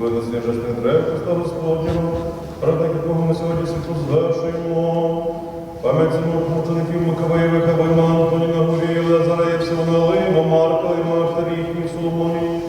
винесення чесних древ Христа Господнього, ради якого ми сьогодні свято звершуємо. Пам'ять земних мучеників Макавеєвих, Абайма, Антоніна Гурія, Лазара, Євсевона Лима, Марка, Марта, їхніх Соломонів.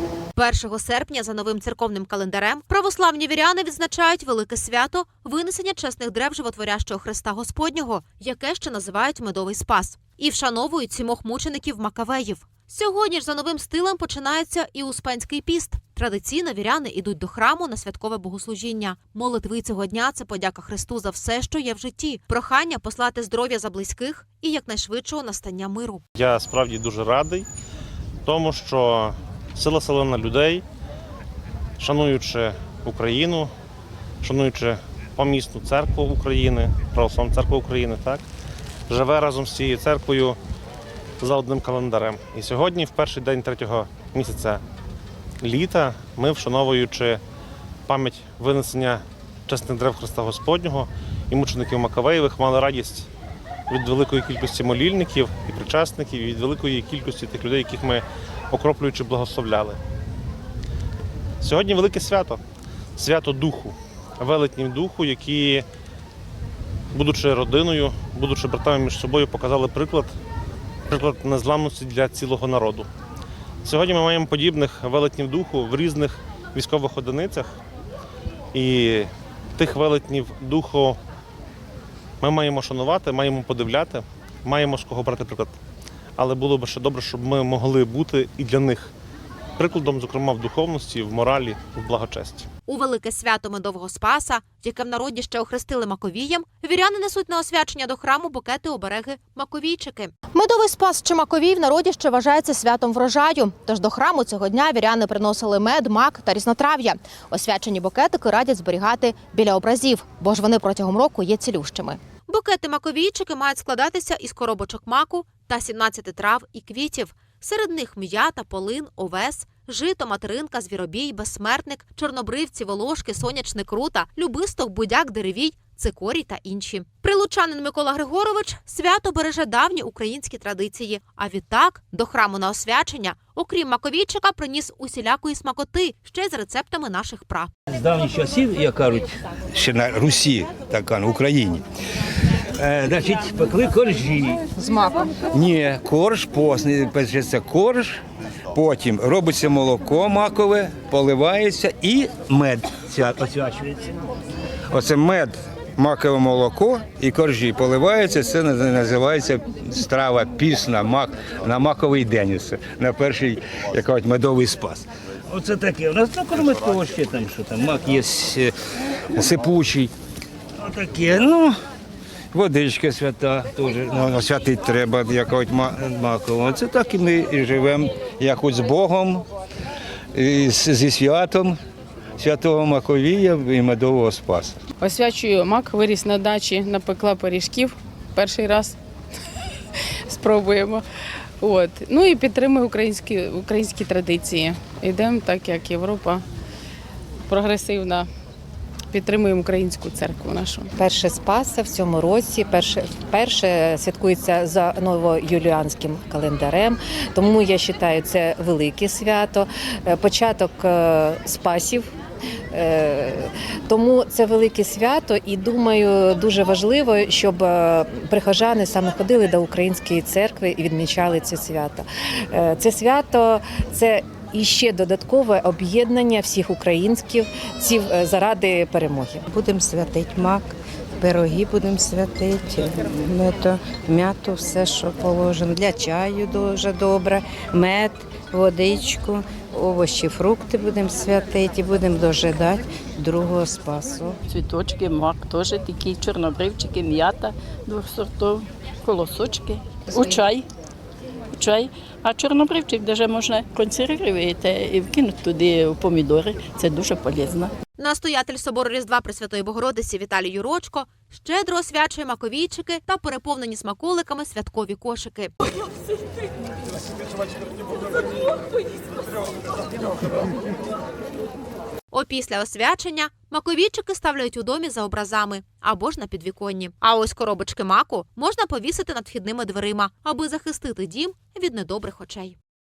1 серпня за новим церковним календарем православні віряни відзначають велике свято винесення чесних древ животворящого Христа Господнього, яке ще називають медовий спас, і вшановують сімох мучеників Макавеїв. Сьогодні ж за новим стилем починається і Успенський піст. Традиційно віряни йдуть до храму на святкове богослужіння. Молитви цього дня це подяка Христу за все, що є в житті, прохання послати здоров'я за близьких і якнайшвидшого настання миру. Я справді дуже радий тому, що сила селена людей, шануючи Україну, шануючи помісну церкву України, православну церкву України, так, живе разом з цією церквою за одним календарем. І сьогодні, в перший день третього місяця літа, ми, вшановуючи пам'ять винесення чесних древ Христа Господнього і мучеників Макавеєвих, мали радість від великої кількості молільників і причасників, і від великої кількості тих людей, яких ми окроплюючи благословляли. Сьогодні велике свято, свято духу, велетнів духу, які, будучи родиною, будучи братами між собою, показали приклад, приклад незламності для цілого народу. Сьогодні ми маємо подібних велетнів духу в різних військових одиницях. І тих велетнів духу ми маємо шанувати, маємо подивляти, маємо з кого брати приклад. Але було б ще добре, щоб ми могли бути і для них прикладом, зокрема в духовності, в моралі, в благочесті. У велике свято медового спаса, яке в народі ще охрестили Маковієм, віряни несуть на освячення до храму букети обереги Маковійчики. Медовий спас чи Маковій в народі ще вважається святом врожаю. Тож до храму цього дня віряни приносили мед, мак та різнотрав'я. Освячені букетики радять зберігати біля образів, бо ж вони протягом року є цілющими. Букети маковійчики мають складатися із коробочок маку та 17 трав і квітів. Серед них м'ята, полин, овес, жито, материнка, звіробій, безсмертник, чорнобривці, волошки, сонячник, рута, любисток, будяк, деревій, цикорій та інші. Прилучанин Микола Григорович свято береже давні українські традиції. А відтак до храму на освячення, окрім маковійчика, приніс усілякої смакоти ще й з рецептами наших прав. З давніх часів, як кажуть, ще на Русі, така на Україні. Е, значить, пекли коржі. з маком. Ні, корж, посне, печеться корж, потім робиться молоко макове, поливається і мед освячується. Оце мед, макове молоко і коржі поливаються. Це називається страва пісна мак, на маковий день. Це, на перший як кажуть, медовий спас. Оце таке. У нас ну, того ще там, що там мак є е, сипучий. Отаке. Ну, водичка свята теж ну, святить треба, якось маково. Це так і ми і живемо якось з Богом, і з- зі святом святого Маковія і медового Спаса. Освячую мак, виріс на дачі, напекла пиріжків перший раз. Спробуємо. От. Ну і підтримую українські, українські традиції. Йдемо так, як Європа прогресивна. Підтримуємо українську церкву нашу. Перше Спаса в цьому році перше, вперше святкується за новоюліанським календарем. Тому я вважаю, це велике свято, е, початок е, спасів. Е, Тому це велике свято, і думаю, дуже важливо, щоб прихожани саме ходили до української церкви і відмічали це свято. Це свято це і ще додаткове об'єднання всіх українців е, заради перемоги. Будемо святити мак, пироги будемо святити, мето, м'яту, все, що положено. Для чаю дуже добре, мед, водичку, овочі, фрукти будемо святити і будемо дожидати другого спасу. Цвіточки, мак теж такі, чорнобривчики, м'ята двох сортів, колосочки, у чай. Чай. А чорнобривчик даже можна консервувати і вкинути туди в помідори. Це дуже полезно. Настоятель собору Різдва Пресвятої Богородиці Віталій Юрочко щедро освячує маковійчики та переповнені смаколиками святкові кошики. Опісля освячення маковійчики ставлять у домі за образами або ж на підвіконні. А ось коробочки маку можна повісити над вхідними дверима, аби захистити дім від недобрих очей.